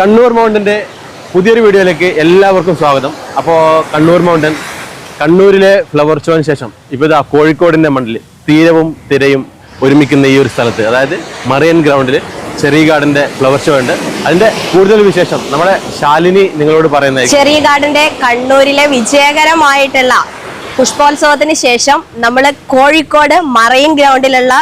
കണ്ണൂർ മൗണ്ടന്റെ പുതിയൊരു വീഡിയോയിലേക്ക് എല്ലാവർക്കും സ്വാഗതം. അപ്പോൾ കണ്ണൂർ മൗണ്ടൻ കണ്ണൂരിലെ ഫ്ലവർ ഷോന് ശേഷം ഇപ്പോൾ ഇതാ കോഴിക്കോടിന്റെ മണ്ണിൽ തീരവും തിരയും ഒരുമിക്കുന്ന ഈ ഒരു സ്ഥലത്ത് അതായത് മറിയൻ ഗ്രൗണ്ടിൽ ചെറിയ ഗാർഡന്റെ ഫ്ലവർ ഷോ ഉണ്ട്. അതിന്റെ കൂടുതൽ വിശേഷം നമ്മുടെ ശാലിനി നിങ്ങളോട് പറയുന്നത് ചെറിയ ഗാർഡന്റെ കണ്ണൂരിലെ വിജയകരമായിട്ടുള്ള പുഷ്പോത്സവത്തിന് ശേഷം നമ്മൾ കോഴിക്കോട് മറൈൻ ഗ്രൗണ്ടിലുള്ള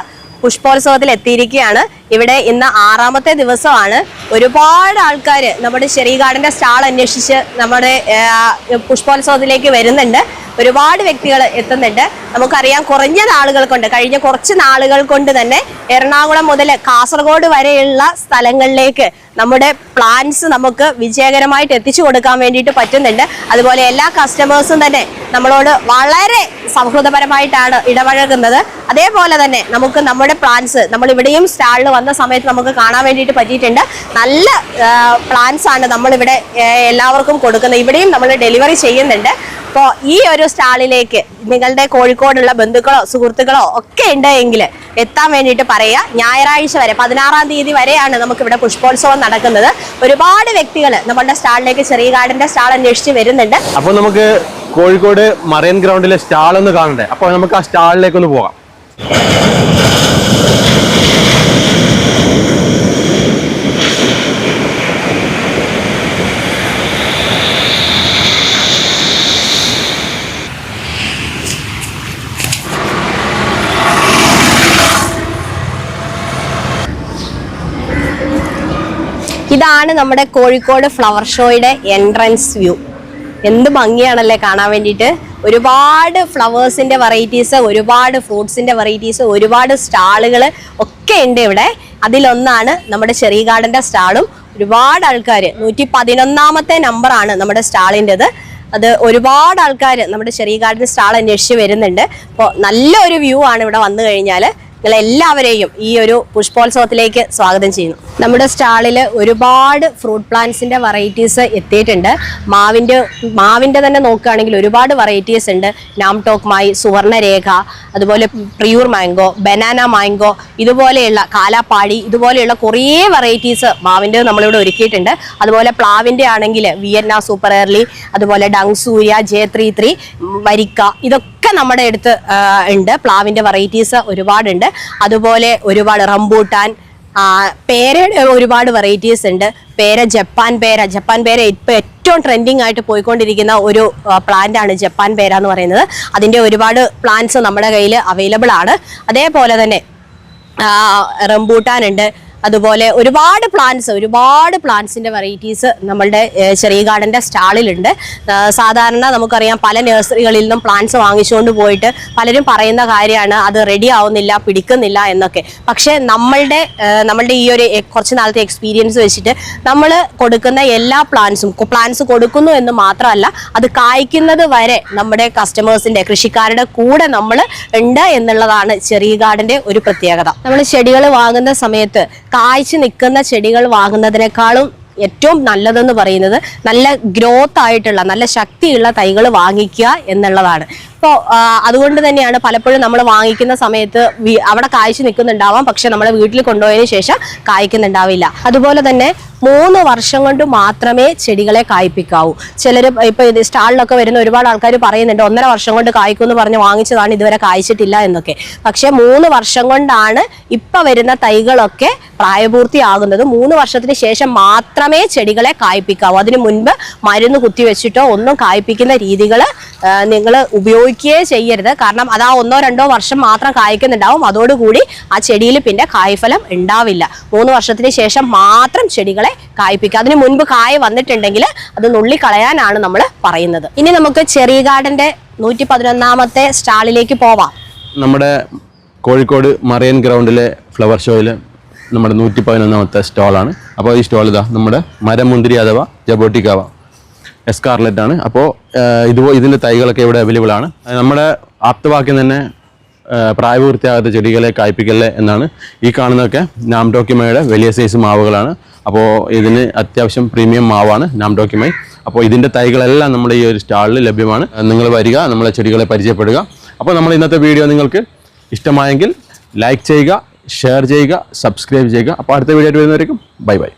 പുഷ്പോത്സവത്തിൽ എത്തിയിരിക്കുകയാണ് ഇവിടെ ഇന്ന് ആറാമത്തെ ദിവസമാണ്. ഒരുപാട് ആൾക്കാർ നമ്മുടെ ചെറിയ ഗാർഡന്റെ സ്റ്റാൾ അന്വേഷിച്ച് നമ്മുടെ പുഷ്പോത്സവത്തിലേക്ക് വരുന്നുണ്ട്. ഒരുപാട് വ്യക്തികൾ എത്തുന്നുണ്ട്. നമുക്കറിയാം കുറഞ്ഞ നാളുകൾ കൊണ്ട് കഴിഞ്ഞ കുറച്ച് നാളുകൾ കൊണ്ട് തന്നെ എറണാകുളം മുതൽ കാസർഗോഡ് വരെയുള്ള സ്ഥലങ്ങളിലേക്ക് നമ്മുടെ പ്ലാൻസ് നമുക്ക് വിജയകരമായിട്ട് എത്തിച്ചു കൊടുക്കാൻ വേണ്ടിയിട്ട് പറ്റുന്നുണ്ട്. അതുപോലെ എല്ലാ കസ്റ്റമേഴ്സും തന്നെ നമ്മളോട് വളരെ സൗഹൃദപരമായിട്ടാണ് ഇടപഴകുന്നത്. അതേപോലെ തന്നെ നമുക്ക് നമ്മുടെ പ്ലാൻസ് നമ്മൾ ഇവിടെയും സ്റ്റാളിൽ വന്ന സമയത്ത് നമുക്ക് കാണാൻ വേണ്ടിയിട്ട് പറ്റിയിട്ടുണ്ട്. നല്ല പ്ലാൻസ് ആണ് നമ്മളിവിടെ എല്ലാവർക്കും കൊടുക്കുന്നത്. ഇവിടെയും നമ്മൾ ഡെലിവറി ചെയ്യുന്നുണ്ട്. അപ്പോൾ ഈ ഒരു സ്റ്റാളിലേക്ക് നിങ്ങളുടെ കോഴിക്കോടുള്ള ബന്ധുക്കളോ സുഹൃത്തുക്കളോ ഒക്കെ ഉണ്ട് എങ്കിൽ എത്താൻ വേണ്ടിയിട്ട് പറയുക. ഞായറാഴ്ച വരെ പതിനാറാം തീയതി വരെയാണ് നമുക്കിവിടെ പുഷ്പോത്സവം നടക്കുന്നത്. ഒരുപാട് വ്യക്തികൾ നമ്മളുടെ സ്റ്റാളിലേക്ക് ചെറിയ ഗാർഡന്റെ സ്റ്റാൾ അന്വേഷിച്ച് വരുന്നുണ്ട്. അപ്പോൾ നമുക്ക് കോഴിക്കോട് മറിയൻ ഗ്രൗണ്ടിലെ സ്റ്റാൾ ഒന്ന് കാണണ്ടേ? അപ്പോൾ നമുക്ക് ആ സ്റ്റാളിലേക്ക് ഒന്ന് പോകാം. ഇതാണ് നമ്മുടെ കോഴിക്കോട് ഫ്ലവർ ഷോയുടെ എൻട്രൻസ് വ്യൂ എന്ത് ഭംഗിയാണല്ലേ കാണാൻ വേണ്ടിയിട്ട്? ഒരുപാട് ഫ്ലവേഴ്സിന്റെ വെറൈറ്റീസ് ഒരുപാട് ഫ്രൂട്ട്സിന്റെ വെറൈറ്റീസ് ഒരുപാട് സ്റ്റാളുകൾ ഒക്കെ ഉണ്ട് ഇവിടെ. അതിലൊന്നാണ് നമ്മുടെ ചെറിയ ഗാർഡന്റെ സ്റ്റാളും. ഒരുപാട് ആൾക്കാർ നൂറ്റി പതിനൊന്നാമത്തെ നമ്പറാണ് നമ്മുടെ സ്റ്റാളിന്റെത് അത് ഒരുപാട് ആൾക്കാർ നമ്മുടെ ചെറിയ ഗാർഡൻ സ്റ്റാൾ അന്വേഷിച്ച് വരുന്നുണ്ട്. അപ്പോൾ നല്ലൊരു വ്യൂ ആണ് ഇവിടെ വന്നു കഴിഞ്ഞാൽ എല്ലാവരെയും ഈ ഒരു പുഷ്പോത്സവത്തിലേക്ക് സ്വാഗതം ചെയ്യുന്നു. നമ്മുടെ സ്റ്റാളിൽ ഒരുപാട് ഫ്രൂട്ട് പ്ലാന്റ്സിന്റെ വെറൈറ്റീസ് എത്തിയിട്ടുണ്ട്. മാവിന്റെ മാവിന്റെ തന്നെ നോക്കുകയാണെങ്കിൽ ഒരുപാട് വെറൈറ്റീസ് ഉണ്ട്. നാംടോക്മായി സുവർണരേഖ അതുപോലെ പ്രിയൂർ മാംഗോ ബനാന മാംഗോ ഇതുപോലെയുള്ള കാലാപ്പാടി ഇതുപോലെയുള്ള കുറേ വെറൈറ്റീസ് മാവിന്റെ നമ്മളിവിടെ ഒരുക്കിയിട്ടുണ്ട്. അതുപോലെ പ്ലാവിന്റെ ആണെങ്കിൽ വിയന്ന സൂപ്പർ എർലി അതുപോലെ Dang Surya J three three വരിക്ക ഇതൊക്കെ നമ്മുടെ അടുത്ത് ഉണ്ട്. പ്ലാവിന്റെ വെറൈറ്റീസ് ഒരുപാടുണ്ട്. അതുപോലെ ഒരുപാട് റംബൂട്ടാൻ പേര ഒരുപാട് വെറൈറ്റീസ് ഉണ്ട്. പേര ജപ്പാൻ പേര. ജപ്പാൻ പേര ഇപ്പം ഏറ്റവും ട്രെൻഡിങ് ആയിട്ട് പോയിക്കൊണ്ടിരിക്കുന്ന ഒരു പ്ലാന്റ് ആണ് ജപ്പാൻ പേര എന്ന് പറയുന്നത്. അതിന്റെ ഒരുപാട് പ്ലാന്റ്സ് നമ്മുടെ കയ്യിൽ അവൈലബിൾ ആണ്. അതേപോലെ തന്നെ റംബൂട്ടാൻ ഉണ്ട്. അതുപോലെ ഒരുപാട് പ്ലാന്റ്സ് ഒരുപാട് പ്ലാന്റ്സിന്റെ വെറൈറ്റീസ് നമ്മളുടെ ചെറിയ ഗാർഡന്റെ സ്റ്റാളിലുണ്ട്. സാധാരണ നമുക്കറിയാം പല നഴ്സറികളിൽ നിന്നും പ്ലാന്റ്സ് വാങ്ങിച്ചുകൊണ്ട് പോയിട്ട് പലരും പറയുന്ന കാര്യമാണ് അത് റെഡി ആവുന്നില്ല പിടിക്കുന്നില്ല എന്നൊക്കെ. പക്ഷേ നമ്മളുടെ നമ്മളുടെ ഈ ഒരു കുറച്ച് നാളത്തെ എക്സ്പീരിയൻസ് വെച്ചിട്ട് നമ്മൾ കൊടുക്കുന്ന എല്ലാ പ്ലാന്റ്സും പ്ലാന്റ്സ് കൊടുക്കുന്നു എന്ന് മാത്രമല്ല അത് കായ്ക്കുന്നത് വരെ നമ്മുടെ കസ്റ്റമേഴ്സിന്റെ കൃഷിക്കാരുടെ കൂടെ നമ്മൾ ഉണ്ട് എന്നുള്ളതാണ് ചെറിയ ഗാർഡന്റെ ഒരു പ്രത്യേകത. നമ്മൾ ചെടികൾ വാങ്ങുന്ന സമയത്ത് കായ്ച്ചു നിൽക്കുന്ന ചെടികൾ വാങ്ങുന്നതിനേക്കാളും ഏറ്റവും നല്ലതെന്ന് പറയുന്നത് നല്ല ഗ്രോത്ത് ആയിട്ടുള്ള നല്ല ശക്തിയുള്ള തൈകൾ വാങ്ങിക്കുക എന്നുള്ളതാണ്. അപ്പോൾ അതുകൊണ്ട് തന്നെയാണ് പലപ്പോഴും നമ്മൾ വാങ്ങിക്കുന്ന സമയത്ത് അവിടെ കായ്ച്ചു നിൽക്കുന്നുണ്ടാവാം. പക്ഷെ നമ്മളെ വീട്ടിൽ കൊണ്ടുപോയതിനു ശേഷം കായ്ക്കുന്നുണ്ടാവില്ല. അതുപോലെ തന്നെ മൂന്ന് വർഷം കൊണ്ട് മാത്രമേ ചെടികളെ കായ്പ്പിക്കാവൂ. ചിലർ ഇപ്പൊ ഇത് സ്റ്റാളിലൊക്കെ വരുന്ന ഒരുപാട് ആൾക്കാർ പറയുന്നുണ്ട് ഒന്നര വർഷം കൊണ്ട് കായ്ക്കും എന്ന് പറഞ്ഞ് വാങ്ങിച്ചതാണ് ഇതുവരെ കായ്ച്ചിട്ടില്ല എന്നൊക്കെ. പക്ഷെ മൂന്ന് വർഷം കൊണ്ടാണ് ഇപ്പൊ വരുന്ന തൈകളൊക്കെ പ്രായപൂർത്തിയാകുന്നത്. മൂന്ന് വർഷത്തിന് ശേഷം മാത്രമേ ചെടികളെ കായ്പ്പിക്കാവൂ. അതിന് മുൻപ് മരുന്ന് കുത്തിവെച്ചിട്ടോ ഒന്നും കായ്പ്പിക്കുന്ന രീതികൾ നിങ്ങൾ ഉപയോഗിക്കുകയേ ചെയ്യരുത്. കാരണം അത് ആ ഒന്നോ രണ്ടോ വർഷം മാത്രം കായ്ക്കുന്നുണ്ടാവും. അതോടുകൂടി ആ ചെടിയിൽ പിന്നെ കായ്ഫലം ഉണ്ടാവില്ല. മൂന്ന് വർഷത്തിന് ശേഷം മാത്രം ചെടികളെ കായ്പിക്കുക അതിന് മുൻപ് കായ വന്നിട്ടുണ്ടെങ്കിൽ അത് നുള്ളിക്കളയാനാണ് നമ്മൾ പറയുന്നത്. ഇനി നമുക്ക് ചെറിയ ഗാർഡന്റെ നൂറ്റി പതിനൊന്നാമത്തെ സ്റ്റാളിലേക്ക് പോവാം. നമ്മുടെ കോഴിക്കോട് മറിയൻ ഗ്രൗണ്ടിലെ ഫ്ലവർ ഷോയിൽ നമ്മുടെ നൂറ്റി പതിനൊന്നാമത്തെ സ്റ്റാളാണ്. അപ്പോൾ ഈ സ്റ്റോൾ ഇതാ നമ്മുടെ മരമുന്തിരി അഥവാ ജബോട്ടിക്കാവ. എസ്കാർലെറ്റ് ആണ്. അപ്പോൾ ഇതുപോ ഇതിന്റെ തൈകളൊക്കെ ഇവിടെ അവൈലബിൾ ആണ്. നമ്മുടെ ആപ്തവാക്യം തന്നെ പ്രായപൂർത്തിയാകാത്ത ചെടികളെ കായ്പ്പിക്കല്ലേ എന്നാണ് ഈ കാണുന്നതൊക്കെ നാംഡോക്കിമയുടെ വലിയ സൈസ് മാവുകളാണ്. അപ്പോൾ ഇതിന് അത്യാവശ്യം പ്രീമിയം മാവാണ് നാംഡോക്കിമൈ. അപ്പോൾ ഇതിന്റെ തൈകളെല്ലാം നമ്മുടെ ഈ ഒരു സ്റ്റാളിൽ ലഭ്യമാണ്. നിങ്ങൾ വരിക നമ്മളെ ചെടികളെ പരിചയപ്പെടുക. അപ്പോൾ നമ്മൾ ഇന്നത്തെ വീഡിയോ നിങ്ങൾക്ക് ഇഷ്ടമായെങ്കിൽ ലൈക്ക് ചെയ്യുക ഷെയർ ചെയ്യുക സബ്സ്ക്രൈബ് ചെയ്യുക. അപ്പോൾ അടുത്ത വീഡിയോ ആയിട്ട് വരുന്നവരേക്കും ബൈ ബൈ